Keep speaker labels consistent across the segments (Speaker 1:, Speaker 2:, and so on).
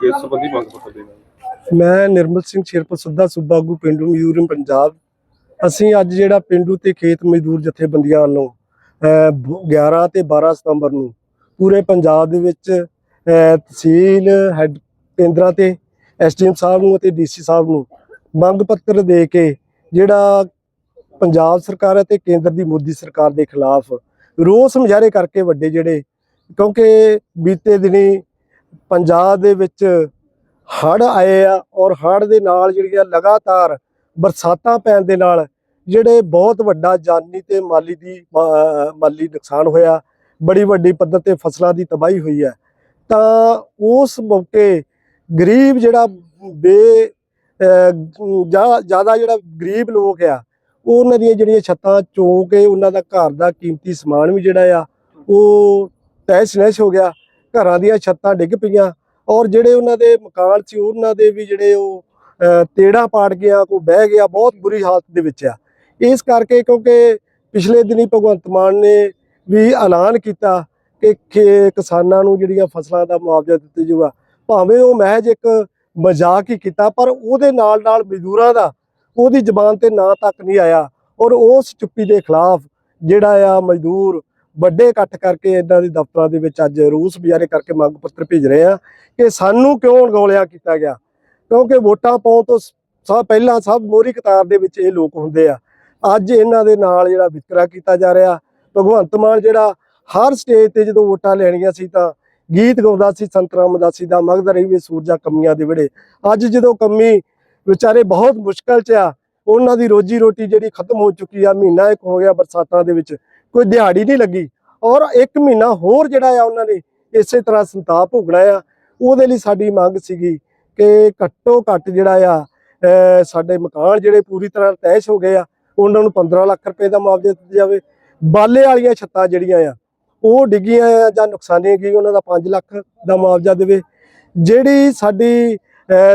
Speaker 1: ਕਿਸ ਸੰਬੰਧੀ ਮੰਗ ਪੱਤਰ ਦੇਣਾ
Speaker 2: ਮੈਂ ਨਿਰਮਲ ਸਿੰਘ ਸ਼ੇਰਪੁਰ ਸੱਦਾ ਸੂਬਾ ਆਗੂ ਪਿੰਡੂ ਮਿਊਰੀਅਮ ਪੰਜਾਬ। ਅਸੀਂ ਅੱਜ ਜਿਹੜਾ ਪਿੰਡੂ ਤੇ ਖੇਤ ਮਜ਼ਦੂਰ ਜਥੇਬੰਦੀਆਂ ਵੱਲੋਂ ਅਹ, ਬ- 11 ਤੇ 12 ਸਤੰਬਰ ਨੂੰ ਪੂਰੇ ਪੰਜਾਬ ਦੇ ਵਿੱਚ ਤਹਿਸੀਲ ਹੈੱਡ ਕੇਂਦਰਾਂ ਤੇ ਐਸਡੀਐਮ ਸਾਹਿਬ ਨੂੰ ਅਤੇ ਡੀਸੀ ਸਾਹਿਬ ਨੂੰ ਮੰਗ ਪੱਤਰ ਦੇ ਕੇ ਜਿਹੜਾ ਪੰਜਾਬ ਸਰਕਾਰ ਅਤੇ ਕੇਂਦਰ ਦੀ ਮੋਦੀ ਸਰਕਾਰ ਦੇ ਖਿਲਾਫ ਰੋਸ ਮੁਜ਼ਾਹਰੇ ਕਰਕੇ ਵੱਡੇ ਜਿਹੜੇ ਕਿਉਂਕਿ ਬੀਤੇ ਦਿਨੀ ਪੰਜਾਬ ਦੇ ਵਿੱਚ ਹੜ੍ਹ ਆਏ ਆ ਔਰ ਹੜ੍ਹ ਦੇ ਨਾਲ ਜਿਹੜੀਆਂ ਲਗਾਤਾਰ ਬਰਸਾਤਾਂ ਪੈਣ ਦੇ ਨਾਲ ਜਿਹੜੇ ਬਹੁਤ ਵੱਡਾ ਜਾਨੀ ਤੇ ਮਾਲੀ ਦੀ ਮਾਲੀ ਨੁਕਸਾਨ ਹੋਇਆ, ਬੜੀ ਵੱਡੀ ਪੱਧਰ ਤੇ ਫਸਲਾਂ ਦੀ ਤਬਾਹੀ ਹੋਈ ਹੈ। ਤਾਂ ਉਸ ਮੌਕੇ ਗਰੀਬ ਜਿਹੜਾ ਬੇ ਜ਼ਿਆਦਾ ਜਿਹੜਾ ਗਰੀਬ ਲੋਕ ਆ, ਉਹਨਾਂ ਦੀਆਂ ਜਿਹੜੀਆਂ ਛੱਤਾਂ ਚੋਂ ਕੇ ਉਹਨਾਂ ਦਾ ਘਰ ਦਾ ਕੀਮਤੀ ਸਮਾਨ ਵੀ ਜਿਹੜਾ ਆ, ਉਹ ਤਹਿਸ ਨਹਿਸ ਹੋ ਗਿਆ। ਘਰਾਂ ਦੀਆਂ ਛੱਤਾਂ ਡਿੱਗ ਪਈਆਂ। ਔਰ ਜਿਹੜੇ ਉਹਨਾਂ ਦੇ ਮਕਾਨ ਸੀ ਉਹਨਾਂ ਦੇ ਵੀ ਜਿਹੜੇ ਉਹ ਅਹ, ਤੇੜਾਂ ਪਾੜ ਗਿਆ ਕੋ ਬਹਿ ਗਿਆ ਬਹੁਤ ਬੁਰੀ ਹਾਲਤ ਦੇ ਵਿੱਚ ਆ। ਇਸ ਕਰਕੇ ਕਿਉਂਕਿ ਪਿਛਲੇ ਦਿਨੀ ਭਗਵੰਤ ਮਾਨ ਨੇ ਵੀ ਐਲਾਨ ਕੀਤਾ ਕਿ ਖੇ- ਕਿਸਾਨਾਂ ਨੂੰ ਜਿਹੜੀਆਂ ਫਸਲਾਂ ਦਾ ਮੁਆਵਜ਼ਾ ਦਿੱਤਾ ਜਾਊਗਾ ਭਾਵੇਂ ਉਹ ਮਹਿਜ ਇੱਕ ਮਜ਼ਾਕ ਹੀ ਕੀਤਾ ਪਰ ਉਹਦੇ ਨਾਲ ਨਾਲ ਮਜ਼ਦੂਰਾਂ ਦਾ ਉਹਦੀ ਜ਼ਬਾਨ ਤੇ ਨਾਂ ਤੱਕ ਨਹੀਂ ਆਇਆ। ਔਰ ਉਸ ਚੁੱਪੀ ਦੇ ਖਿਲਾਫ ਜਿਹੜਾ ਆ ਮਜ਼ਦੂਰ ਵੱਡੇ ਇਕੱਠ ਕਰਕੇ ਇਹਨਾਂ ਦੇ ਦਫ਼ਤਰਾਂ ਦੇ ਵਿੱਚ ਅੱਜ ਰੂਸ ਬਿਆਰੇ ਕਰਕੇ ਮੰਗ ਪੱਤਰ ਭੇਜ ਰਹੇ ਆ ਕਿ ਸਾਨੂੰ ਕਿਉਂ ਅਣਗੌਲਿਆ ਕੀਤਾ ਗਿਆ? ਕਿਉਂਕਿ ਵੋਟਾਂ ਪਾਉਣ ਤੋਂ ਸਭ ਪਹਿਲਾਂ ਸਭ ਮੋਹਰੀ ਕਤਾਰ ਦੇ ਵਿੱਚ ਇਹ ਲੋਕ ਹੁੰਦੇ ਆ। ਅੱਜ ਇਹਨਾਂ ਦੇ ਨਾਲ ਜਿਹੜਾ ਵਿਤਕਰਾ ਕੀਤਾ ਜਾ ਰਿਹਾ, ਭਗਵੰਤ ਮਾਨ ਜਿਹੜਾ ਹਰ ਸਟੇਜ ਤੇ ਜਦੋਂ ਵੋਟਾਂ ਲੈਣੀਆਂ ਸੀ ਤਾਂ ਗੀਤ ਗਾਉਂਦਾ ਸੀ, ਸੰਤ ਰਾਮਦਾਸੀ ਦਾ, ਮਗਧ ਰਹੀ ਵੀ ਸੂਰਜਾ ਕਮੀਆਂ ਦੇ ਵਿੜੇ ਅੱਜ ਜਦੋਂ ਕਮੀ ਵਿਚਾਰੇ ਬਹੁਤ ਮੁਸ਼ਕਲ 'ਚ ਆ, ਉਹਨਾਂ ਦੀ ਰੋਜੀ ਰੋਟੀ ਜਿਹੜੀ ਖਤਮ ਹੋ ਚੁੱਕੀ ਆ, ਮਹੀਨਾ ਇੱਕ ਹੋ ਗਿਆ ਬਰਸਾਤਾਂ ਦੇ ਵਿੱਚ, ਕੋਈ ਦਿਹਾੜੀ ਨਹੀਂ ਲੱਗੀ। ਔਰ ਇੱਕ ਮਹੀਨਾ ਹੋਰ ਜਿਹੜਾ ਆ ਉਹਨਾਂ ਨੇ ਇਸੇ ਤਰ੍ਹਾਂ ਸੰਤਾਪ ਭੁਗਣਾ ਆ, ਉਹਦੇ ਲਈ ਸਾਡੀ ਮੰਗ ਸੀਗੀ ਕਿ ਘੱਟੋ ਘੱਟ ਜਿਹੜਾ ਆ ਸਾਡੇ ਮਕਾਨ ਜਿਹੜੇ ਪੂਰੀ ਤਰ੍ਹਾਂ ਤੈਸ਼ ਹੋ ਗਏ ਆ, ਉਹਨਾਂ ਨੂੰ 15 ਲੱਖ ਰੁਪਏ ਦਾ ਮੁਆਵਜ਼ਾ ਦਿੱਤਾ ਜਾਵੇ। ਬਾਲੇ ਵਾਲੀਆਂ ਛੱਤਾਂ ਜਿਹੜੀਆਂ ਆ, ਉਹ ਡਿੱਗੀਆਂ ਆ ਜਾਂ ਨੁਕਸਾਨੀਆਂ ਗਈ ਉਹਨਾਂ ਦਾ 5 ਲੱਖ ਦਾ ਮੁਆਵਜ਼ਾ ਦੇਵੇ। ਜਿਹੜੀ ਸਾਡੀ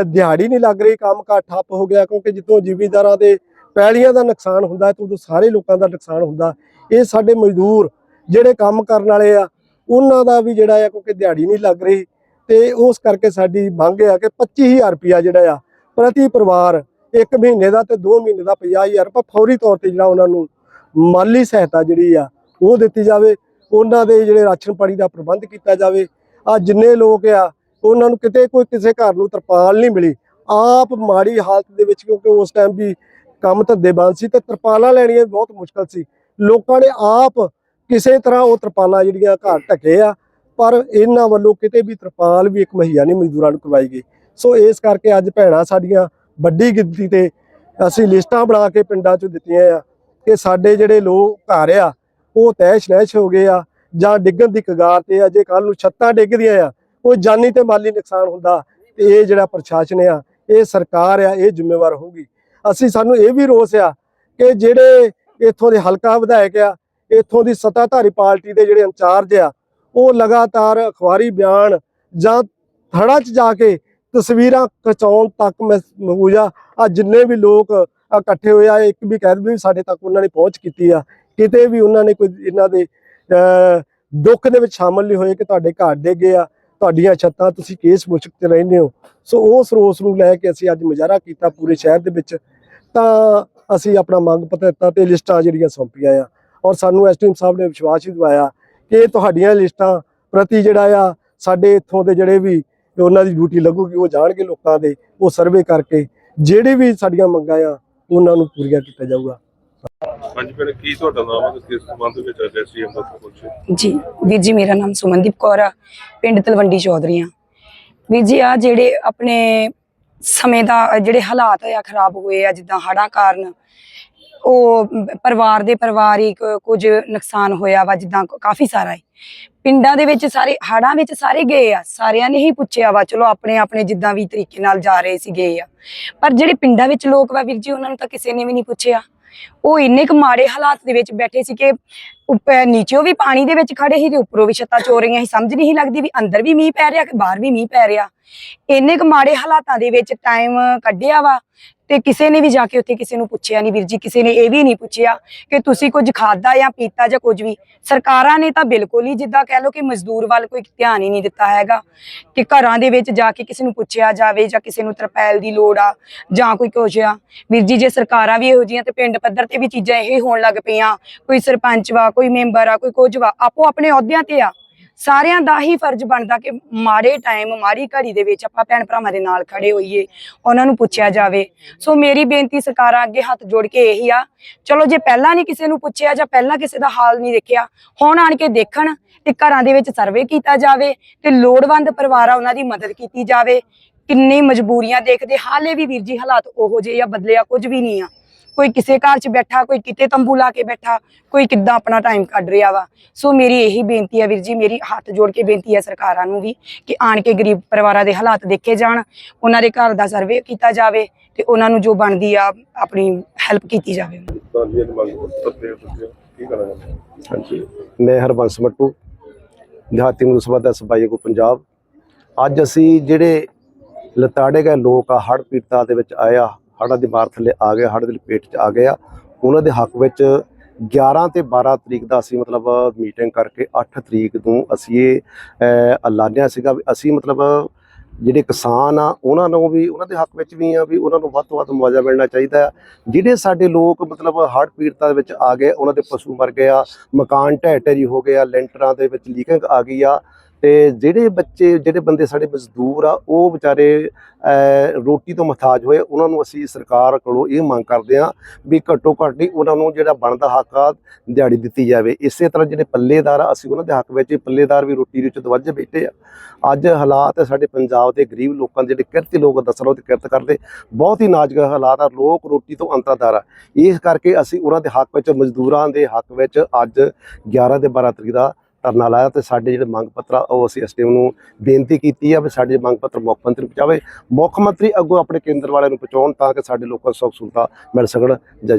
Speaker 2: ਦਿਹਾੜੀ ਨਹੀਂ ਲੱਗ ਰਹੀ, ਕੰਮ ਕਾ ਠੱਪ ਹੋ ਗਿਆ, ਕਿਉਂਕਿ ਜਿੱਦੋਂ ਜ਼ਿਮੀਂਦਾਰਾਂ ਦੇ ਪੈਲੀਆਂ ਦਾ ਨੁਕਸਾਨ ਹੁੰਦਾ ਹੈ ਤਾਂ ਉਦੋਂ ਸਾਰੇ ਲੋਕਾਂ ਦਾ ਨੁਕਸਾਨ ਹੁੰਦਾ, ਇਹ ਸਾਡੇ ਮਜ਼ਦੂਰ ਜਿਹੜੇ ਕੰਮ ਕਰਨ ਵਾਲੇ ਆ, ਉਹਨਾਂ ਦਾ ਵੀ ਜਿਹੜਾ ਆ, ਕਿਉਂਕਿ ਦਿਹਾੜੀ ਨਹੀਂ ਲੱਗ ਰਹੀ, ਤੇ ਉਸ ਕਰਕੇ ਸਾਡੀ ਮੰਗ ਆ ਕਿ 25000 ਰੁਪਿਆ ਜਿਹੜਾ ਆ, ਪ੍ਰਤੀ ਪਰਿਵਾਰ ਇੱਕ ਮਹੀਨੇ ਦਾ ਤੇ 2 ਮਹੀਨੇ ਦਾ 50000 ਰੁਪਏ ਫੌਰੀ ਤੌਰ ਤੇ ਜਿਹੜਾ ਉਹਨਾਂ ਨੂੰ ਮਾਲੀ ਸਹਾਇਤਾ ਜਿਹੜੀ ਆ, ਉਹ ਦਿੱਤੀ ਜਾਵੇ। ਉਹਨਾਂ ਦੇ ਜਿਹੜੇ ਰਾਸ਼ਨ ਪਾਣੀ ਦਾ ਪ੍ਰਬੰਧ ਕੀਤਾ ਜਾਵੇ। ਆ ਜਿੰਨੇ ਲੋਕ ਆ, ਉਹਨਾਂ ਨੂੰ ਕਿਤੇ ਕੋਈ ਕਿਸੇ ਘਰ ਨੂੰ ਤਰਪਾਲ ਨਹੀਂ ਮਿਲੀ। ਆਪ ਮਾੜੀ ਹਾਲਤ ਦੇ ਵਿੱਚ ਕਿਉਂਕਿ ਉਸ ਟਾਈਮ ਵੀ ਕੰਮ ਧੰਦੇ ਬੰਦ ਸੀ ਤੇ ਤਰਪਾਲਾਂ ਲੈਣੀਆਂ ਵੀ ਬਹੁਤ ਮੁਸ਼ਕਲ ਸੀ। ਲੋਕਾਂ ਨੇ ਆਪ ਕਿਸੇ ਤਰ੍ਹਾਂ ਉਹ ਤਰਪਾਲਾਂ ਜਿਹੜੀਆਂ ਘਰ ਢਕੇ ਆ, ਪਰ ਇਹਨਾਂ ਵੱਲੋਂ ਕਿਤੇ ਵੀ ਤਰਪਾਲ ਵੀ ਇੱਕ ਮਹੀਆ ਨਹੀਂ ਮਜ਼ਦੂਰਾਂ ਨੂੰ ਕਰਵਾਈ ਗਈ। ਸੋ ਇਸ ਕਰਕੇ ਅੱਜ ਭੈਣਾਂ ਸਾਡੀਆਂ ਵੱਡੀ ਗਿਣਤੀ ਤੇ ਅਸੀਂ ਲਿਸਟਾਂ ਬਣਾ ਕੇ ਪਿੰਡਾਂ 'ਚ ਦਿੱਤੀਆਂ ਆ ਕਿ ਸਾਡੇ ਜਿਹੜੇ ਲੋਕ ਘਰ ਆ, ਉਹ ਤੈਸ਼ ਨੈਸ਼ ਹੋ ਗਏ ਆ ਜਾਂ ਡਿੱਗਣ ਦੀ ਕਗਾਰ ਤੇ ਆ, ਜੇ ਕੱਲ ਨੂੰ ਛੱਤਾਂ ਡਿੱਗਦੀਆਂ ਆ, ਉਹ ਜਾਨੀ ਤੇ ਮਾਲੀ ਨੁਕਸਾਨ ਹੁੰਦਾ, ਤੇ ਇਹ ਜਿਹੜਾ ਪ੍ਰਸ਼ਾਸਨ ਆ, ਇਹ ਸਰਕਾਰ ਆ, ਇਹ ਜ਼ਿੰਮੇਵਾਰ ਹੋਊਗੀ। ਅਸੀਂ ਸਾਨੂੰ ਇਹ ਵੀ ਰੋਸ ਆ ਕਿ ਜਿਹੜੇ ਇੱਥੋਂ ਦੇ ਹਲਕਾ ਵਿਧਾਇਕ ਆ ਇੱਥੋਂ ਦੀ ਸੱਤਾਧਾਰੀ ਪਾਰਟੀ ਦੇ ਜਿਹੜੇ ਇੰਚਾਰਜ ਆ, ਉਹ ਲਗਾਤਾਰ ਅਖਬਾਰੀ ਬਿਆਨ ਜਾਂ ਥੜਾ 'ਚ ਜਾ ਕੇ ਤਸਵੀਰਾਂ ਖਿਚਾਉਣ ਤੱਕ ਮਹਿਫੂਜ਼ ਆ। ਆ ਜਿੰਨੇ ਵੀ ਲੋਕ ਇਕੱਠੇ ਹੋਏ ਆ, ਇੱਕ ਵੀ ਕੈਦ ਵੀ ਸਾਡੇ ਤੱਕ ਉਹਨਾਂ ਨੇ ਪਹੁੰਚ ਕੀਤੀ ਆ। ਕਿਤੇ ਵੀ ਉਹਨਾਂ ਨੇ ਕੋਈ ਇਹਨਾਂ ਦੇ ਦੁੱਖ ਦੇ ਵਿੱਚ ਸ਼ਾਮਲ ਨਹੀਂ ਹੋਏ ਕਿ ਤੁਹਾਡੇ ਘਰ ਡਿੱਗੇ ਆ, ਤੁਹਾਡੀਆਂ ਛੱਤਾਂ ਤੁਸੀਂ ਕੇਸ ਮੁਸ਼ਕ ਤੇ ਰਹਿੰਦੇ ਹੋ। ਸੋ ਉਸ ਰੋਸ ਨੂੰ ਲੈ ਕੇ ਅਸੀਂ ਅੱਜ ਮੁਜ਼ਾਹਰਾ ਕੀਤਾ ਪੂਰੇ ਸ਼ਹਿਰ ਦੇ ਵਿੱਚ। ਤਾਂ ਅਸੀਂ ਆਪਣਾ ਮੰਗ ਪੱਤਰ ਦਿੱਤਾ ਤੇ ਲਿਸਟਾਂ ਜਿਹੜੀਆਂ ਸੌਂਪੀਆਂ ਆ। ਔਰ ਸਾਨੂੰ ਐਸਟੀਐਮ ਸਾਹਿਬ ਨੇ ਵਿਸ਼ਵਾਸ ਹੀ ਦਿਵਾਇਆ ਕਿ ਇਹ ਤੁਹਾਡੀਆਂ ਲਿਸਟਾਂ ਪ੍ਰਤੀ ਜਿਹੜਾ ਆ ਸਾਡੇ ਇੱਥੋਂ ਦੇ ਜਿਹੜੇ ਵੀ ਉਹਨਾਂ ਦੀ ਡਿਊਟੀ ਲੱਗੂਗੀ ਉਹ ਜਾਣਗੇ ਲੋਕਾਂ ਦੇ ਉਹ ਸਰਵੇ ਕਰਕੇ ਜਿਹੜੇ ਵੀ ਸਾਡੀਆਂ ਮੰਗਾਂ ਆ ਉਹਨਾਂ ਨੂੰ ਪੂਰੀਆਂ ਕੀਤਾ ਜਾਊਗਾ।
Speaker 1: ਹਾਂਜੀ ਭੈਣ ਕੀ ਤੁਹਾਡਾ ਨਾਮ ਹੈ? ਤੇ ਕਿਸ ਸੰਬੰਧ ਵਿੱਚ ਅੱਜ ਐਸਡੀਐਮ ਦਾ ਪਹੁੰਚੇ
Speaker 3: ਜੀ ਵੀਰ ਜੀ ਮੇਰਾ ਨਾਮ ਸੁਮਨਦੀਪ ਕੌਰ ਆ ਪਿੰਡ ਤਲਵੰਡੀ ਚੌਧਰੀਆਂ ਵੀਰ ਜੀ ਆ ਜਿਹੜੇ ਆਪਣੇ ਸਮੇਂ ਦਾ ਜਿਹੜੇ ਹਾਲਾਤ ਆ ਖਰਾਬ ਹੋਏ ਆ ਜਿੱਦਾਂ ਹੜ੍ਹਾਂ ਕਾਰਨ ਉਹ ਪਰਿਵਾਰ ਦੇ ਪਰਿਵਾਰਿਕ ਕੁਝ ਨੁਕਸਾਨ ਹੋਇਆ ਵਾ, ਜਿੱਦਾਂ ਕਾਫੀ ਸਾਰਾ ਹੈ। ਪਿੰਡਾਂ ਦੇ ਵਿੱਚ ਸਾਰੇ ਹੜ੍ਹਾਂ ਵਿੱਚ ਸਾਰੇ ਗਏ ਆ, ਸਾਰਿਆਂ ਨੇ ਹੀ ਪੁੱਛਿਆ ਵਾ, ਚਲੋ ਆਪਣੇ ਆਪਣੇ ਜਿੱਦਾਂ ਵੀ ਤਰੀਕੇ ਨਾਲ ਜਾ ਰਹੇ ਸੀ, ਗਏ ਆ। ਪਰ ਜਿਹੜੇ ਪਿੰਡਾਂ ਵਿੱਚ ਲੋਕ ਵਾ ਵੀਰ ਜੀ, ਉਹਨਾਂ ਨੂੰ ਤਾਂ ਕਿਸੇ ਨੇ ਵੀ ਨਹੀਂ ਪੁੱਛਿਆ। ਉਹ ਇੰਨੇ ਕੁ ਮਾੜੇ ਹਾਲਾਤ ਦੇ ਵਿੱਚ ਬੈਠੇ ਸੀ ਕਿ ਉੱਪਰ ਨੀਚੇੋਂ ਵੀ ਪਾਣੀ ਦੇ ਵਿੱਚ ਖੜੇ ਸੀ ਤੇ ਉੱਪਰੋਂ ਵੀ ਛੱਤਾਂ ਚੋ ਰਹੀਆਂ ਸੀ। ਸਮਝ ਨਹੀਂ ਲੱਗਦੀ ਵੀ ਅੰਦਰ ਵੀ ਮੀਂਹ ਪੈ ਰਿਹਾ ਕਿ ਬਾਹਰ ਵੀ ਮੀਂਹ ਪੈ ਰਿਹਾ। ਇੰਨੇ ਕੁ ਮਾੜੇ ਹਾਲਾਤਾਂ ਦੇ ਵਿੱਚ ਟਾਈਮ ਕੱਢਿਆ ਵਾ ਤੇ ਕਿਸੇ ਨੇ ਵੀ ਜਾ ਕੇ ਉੱਥੇ ਕਿਸੇ ਨੂੰ ਪੁੱਛਿਆ ਨਹੀਂ। ਵੀਰ ਜੀ, ਕਿਸੇ ਨੇ ਇਹ ਵੀ ਨਹੀਂ ਪੁੱਛਿਆ ਕਿ ਤੁਸੀਂ ਕੁਝ ਖਾਦਾ ਜਾਂ ਪੀਤਾ ਜਾਂ ਕੁਝ ਵੀ। ਸਰਕਾਰਾਂ ਨੇ ਤਾਂ ਬਿਲਕੁਲ ਹੀ ਜਿੱਦਾਂ ਕਹਿ ਲਓ ਕਿ ਮਜ਼ਦੂਰ ਵੱਲ ਕੋਈ ਧਿਆਨ ਹੀ ਨਹੀਂ ਦਿੱਤਾ ਹੈਗਾ ਕਿ ਘਰਾਂ ਦੇ ਵਿੱਚ ਜਾ ਕੇ ਕਿਸੇ ਨੂੰ ਪੁੱਛਿਆ ਜਾਵੇ ਜਾਂ ਕਿਸੇ ਨੂੰ ਤਰਪੈਲ ਦੀ ਲੋੜ ਆ ਜਾਂ ਕੋਈ ਕੁਛ ਆ। ਵੀਰ ਜੀ, ਜੇ ਸਰਕਾਰਾਂ ਵੀ ਇਹੋ ਜਿਹੀਆਂ ਤੇ ਪਿੰਡ ਪੱਧਰ ਤੇ ਵੀ ਚੀਜ਼ਾਂ ਇਹ ਹੋਣ ਲੱਗ ਪਈਆਂ, ਕੋਈ ਸਰਪੰਚ ਵਾ ਕੋਈ ਮੈਂਬਰ ਆ, ਕੋਈ ਕੁਝ ਵਾ, ਆਪੋ ਆਪਣੇ ਅਹੁਦਿਆਂ ਤੇ ਆ। ਸਾਰਿਆਂ ਦਾ ਹੀ ਫਰਜ਼ ਬਣਦਾ ਕਿ ਮਾੜੇ ਟਾਈਮ ਮਾੜੀ ਘੜੀ ਦੇ ਵਿੱਚ ਆਪਾਂ ਭੈਣ ਭਰਾਵਾਂ ਦੇ ਨਾਲ ਖੜੇ ਹੋਈਏ, ਉਹਨਾਂ ਨੂੰ ਪੁੱਛਿਆ ਜਾਵੇ। ਸੋ ਮੇਰੀ ਬੇਨਤੀ ਸਰਕਾਰਾਂ ਅੱਗੇ ਹੱਥ ਜੋੜ ਕੇ ਇਹੀ ਆ, ਚਲੋ ਜੇ ਪਹਿਲਾਂ ਨਹੀਂ ਕਿਸੇ ਨੂੰ ਪੁੱਛਿਆ ਜਾਂ ਪਹਿਲਾਂ ਕਿਸੇ ਦਾ ਹਾਲ ਨਹੀਂ ਦੇਖਿਆ, ਹੁਣ ਆਣ ਕੇ ਦੇਖਣ ਤੇ ਘਰਾਂ ਦੇ ਵਿੱਚ ਸਰਵੇ ਕੀਤਾ ਜਾਵੇ ਤੇ ਲੋੜਵੰਦ ਪਰਿਵਾਰ ਆ ਉਹਨਾਂ ਦੀ ਮਦਦ ਕੀਤੀ ਜਾਵੇ। ਕਿੰਨੀ ਮਜਬੂਰੀਆਂ ਦੇਖਦੇ, ਹਾਲੇ ਵੀ ਵੀਰ ਜੀ ਹਾਲਾਤ ਉਹੋ ਜਿਹੇ ਆ, ਬਦਲਿਆ ਕੁਝ ਵੀ ਨਹੀਂ ਆ। ਕੋਈ ਕਿਸੇ ਘਰ 'ਚ ਬੈਠਾ ਕੋਈ ਕਿਤੇ ਤੰਬੂ ਲਾ ਕੇ ਬੈਠਾ ਕੋਈ ਕਿੱਦਾਂ ਆਪਣਾ ਟਾਈਮ ਕੱਢ ਰਿਹਾ ਵਾ। ਸੋ ਮੇਰੀ ਇਹੀ ਬੇਨਤੀ ਹੈ ਵੀਰ ਜੀ ਮੇਰੀ ਹੱਥ ਜੋੜ ਕੇ ਬੇਨਤੀ ਹੈ ਸਰਕਾਰਾਂ ਨੂੰ ਵੀ ਕਿ ਆਣ ਕੇ ਗਰੀਬ ਪਰਿਵਾਰਾਂ ਦੇ ਹਾਲਾਤ ਦੇਖੇ ਜਾਣ ਉਹਨਾਂ ਦੇ ਘਰ ਦਾ ਸਰਵੇ ਕੀਤਾ ਜਾਵੇ ਤੇ ਉਹਨਾਂ ਨੂੰ ਜੋ ਬਣਦੀ ਆ ਆਪਣੀ ਹੈਲਪ ਕੀਤੀ ਜਾਵੇ?
Speaker 4: ਹਾਂਜੀ ਮੈਂ ਹਰਬੰਸ ਮੱਟੂ ਦਿਹਾਤੀ ਮੁਨਸਬਤ ਦਾ ਸਬਾਈ ਕੋ ਪੰਜਾਬ। ਅੱਜ ਅਸੀਂ ਜਿਹੜੇ ਲਤਾੜੇ ਗਏ ਲੋਕ ਆ ਹੜ੍ਹ ਪੀੜਤਾਂ ਦੇ ਵਿੱਚ ਆਏ ਆ ਹੜ੍ਹਾਂ ਦੀ ਮਾਰ ਥੱਲੇ ਆ ਗਏ ਹੜ੍ਹ ਦੀ ਲਪੇਟ 'ਚ ਆ ਗਏ ਆ ਉਹਨਾਂ ਦੇ ਹੱਕ ਵਿੱਚ 11 ਤੇ 12 ਤਰੀਕ ਦਾ ਅਸੀਂ ਮਤਲਬ ਮੀਟਿੰਗ ਕਰਕੇ 8 ਤਰੀਕ ਨੂੰ ਅਸੀਂ ਇਹ ਐਲਾਨਿਆ ਸੀਗਾ ਵੀ ਅਸੀਂ ਮਤਲਬ ਜਿਹੜੇ ਕਿਸਾਨ ਆ, ਉਹਨਾਂ ਨੂੰ ਵੀ, ਉਹਨਾਂ ਦੇ ਹੱਕ ਵਿੱਚ ਵੀ ਆ ਵੀ ਉਹਨਾਂ ਨੂੰ ਵੱਧ ਤੋਂ ਵੱਧ ਮੁਆਵਜ਼ਾ ਮਿਲਣਾ ਚਾਹੀਦਾ ਆ ਜਿਹੜੇ ਸਾਡੇ ਲੋਕ ਮਤਲਬ ਹੜ੍ਹ ਪੀੜਤਾਂ ਦੇ ਵਿੱਚ ਆ ਗਏ, ਉਹਨਾਂ ਦੇ ਪਸ਼ੂ ਮਰ ਗਏ ਆ, ਮਕਾਨ ਢਹਿ ਢੇਰੀ ਹੋ ਗਏ ਆ, ਲੈਂਟਰਾਂ ਦੇ ਵਿੱਚ ਲੀਕਿੰਗ ਆ ਗਈ ਆ ਤੇ ਜਿਹੜੇ ਬੱਚੇ, ਜਿਹੜੇ ਬੰਦੇ ਸਾਡੇ ਮਜ਼ਦੂਰ ਆ, ਉਹ ਵਿਚਾਰੇ ਰੋਟੀ ਤੋਂ ਮਹਤਾਜ ਹੋਏ, ਉਹਨਾਂ ਨੂੰ ਅਸੀਂ ਸਰਕਾਰ ਕੋਲੋਂ ਇਹ ਮੰਗ ਕਰਦੇ ਆ ਵੀ ਘੱਟੋ ਘੱਟ ਹੀ ਉਹਨਾਂ ਨੂੰ ਜਿਹੜਾ ਬਣਦਾ ਹੱਕ ਆ, ਦਿਹਾੜੀ ਦਿੱਤੀ ਜਾਵੇ। ਇਸੇ ਤਰ੍ਹਾਂ ਜਿਹੜੇ ਪੱਲੇਦਾਰ ਆ, ਅਸੀਂ ਉਹਨਾਂ ਦੇ ਹੱਕ ਵਿੱਚ ਪੱਲੇਦਾਰ ਵੀ ਰੋਟੀ ਵਿੱਚ ਉੱਤੇ ਬੈਠੇ ਆ। ਅੱਜ ਹਾਲਾਤ ਸਾਡੇ ਪੰਜਾਬ ਦੇ ਗਰੀਬ ਲੋਕਾਂ ਦੇ ਜਿਹੜੇ ਕਿਰਤੀ ਲੋਕ ਦਸਰੋ ਤੇ ਕਿਰਤ ਕਰਦੇ, ਬਹੁਤ ਹੀ ਨਾਜ਼ੁਕ ਹਾਲਾਤ ਆ, ਲੋਕ ਰੋਟੀ ਤੋਂ ਅੰਤਰਦਾਰ ਆ। ਇਸ ਕਰਕੇ ਅਸੀਂ ਉਹਨਾਂ ਦੇ ਹੱਕ ਵਿੱਚ, ਮਜ਼ਦੂਰਾਂ ਦੇ ਹੱਕ ਵਿੱਚ ਅੱਜ 11 ਤੇ 12 ਤਰੀਕ ਦਾ ਧਰਨਾ ਲਾਇਆ ਤੇ ਸਾਡੇ ਜਿਹੜੇ ਮੰਗ ਪੱਤਰ ਆ, ਉਹ ਅਸੀਂ ਐਸਡੀਐਮ ਨੂੰ ਬੇਨਤੀ ਕੀਤੀ ਆ ਵੀ ਸਾਡੇ ਮੰਗ ਪੱਤਰ ਮੁੱਖ ਮੰਤਰੀ ਨੂੰ ਪਹੁੰਚਾਵੇ, ਮੁੱਖ ਮੰਤਰੀ ਅੱਗੋਂ ਆਪਣੇ ਕੇਂਦਰ ਵਾਲਿਆਂ ਨੂੰ ਪਹੁੰਚਾਉਣ ਤਾਂ ਕਿ ਸਾਡੇ ਲੋਕਾਂ ਨੂੰ ਸੁੱਖ ਸਹੂਲਤਾਂ ਮਿਲ ਸਕਣ। ਜੈ